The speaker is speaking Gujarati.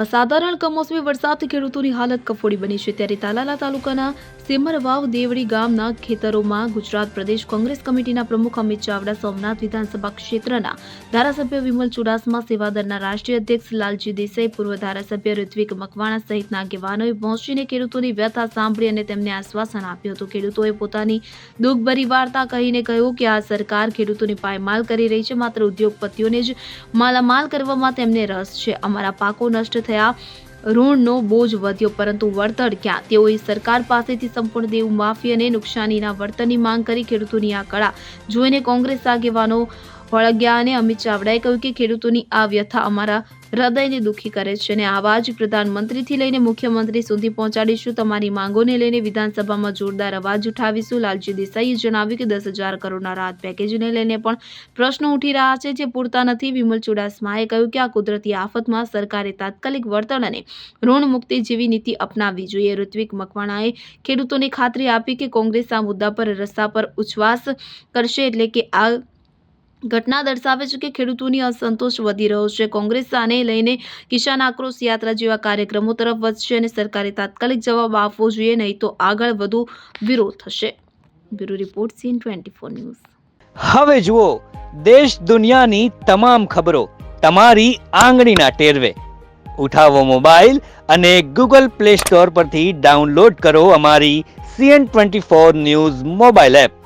અસાધારણ કમોસમી વરસાદ ખેડૂતોની હાલત કફોડી બની છે ત્યારે તાલાલા તાલુકાના સેમરવાવ દેવડી ગામના ખેતરોમાં ગુજરાત પ્રદેશ કોંગ્રેસ કમિટીના પ્રમુખ અમિત ચાવડા સોમનાથ વિધાનસભા ક્ષેત્રના ધારાસભ્ય વિમલ ચુડાસમા, સેવાદળના રાષ્ટ્રીય અધ્યક્ષ લાલજી દેસાઈ, પૂર્વ ધારાસભ્ય ઋત્વિક મકવાણા સહિતના આગેવાનોએ પહોંચીને ખેડૂતોની વ્યથા સાંભળી અને તેમને આશ્વાસન આપ્યું હતું. ખેડૂતોએ પોતાની દુઃખભરી વાર્તા કહીને કહ્યું કે આ સરકાર ખેડૂતોની પાયમાલ કરી રહી છે, માત્ર ઉદ્યોગપતિઓને જ માલામાલ કરવામાં તેમને રસ છે. અમારા પાકો નષ્ટ થયા. ઋણનો બોજ વધ્યો, પરંતુ વળતર ક્યાં? તેઓએ સરકાર પાસેથી સંપૂર્ણ દેવું માફી અને નુકસાનીના વળતરની માંગ કરી ખેડૂતોની આ કળા. જોઈને કોંગ્રેસ આગેવાનો વળગ્યા અને અમિત ચાવડાએ કહ્યું કે ખેડૂતોની આ વ્યથા અમારા હૃદયને દુઃખી કરે છે અને આવા જ પ્રધાનમંત્રીથી લઈને મુખ્યમંત્રી સુધી પહોંચાડીશું. તમારી માંગોને લઈને વિધાનસભામાં જોરદાર અવાજ ઉઠાવીશું. લાલજી દેસાઈએ જણાવ્યું કે દસ હજાર કરોડના રાહત પેકેજને લઈને પણ પ્રશ્નો ઉઠી રહ્યા છે જે પૂરતા નથી. વિમલ ચુડાસમાએ કહ્યું કે આ કુદરતી આફતમાં સરકારે તાત્કાલિક વળતર અને ઋણ મુક્તિ જેવી નીતિ અપનાવવી જોઈએ. ઋત્વિક મકવાણાએ ખેડૂતોને ખાતરી આપી કે કોંગ્રેસ આ મુદ્દા પર રસ્તા પર ઉચ્છવાસ કરશે એટલે કે આ ઘટના દર્શાવે છે કે ખેડૂતોની અસંતોષ વધી રહ્યો છે. કોંગ્રેસ આને લઈને કિસાન આક્રોશ યાત્રા જેવા કાર્યક્રમો તરફ વધશે અને સરકારે તાત્કાલિક જવાબ આપવો જોઈએ, નહીં તો આગળ વધુ વિરોધ થશે. Bureau report C N twenty four news. હવે જુઓ, દેશ દુનિયાની તમામ ખબરો તમારી આંગળીના ટેરવે. ઉઠાવો મોબાઈલ અને ગૂગલ પ્લે સ્ટોર પરથી ડાઉનલોડ કરો અમારી CN twenty four news mobile app.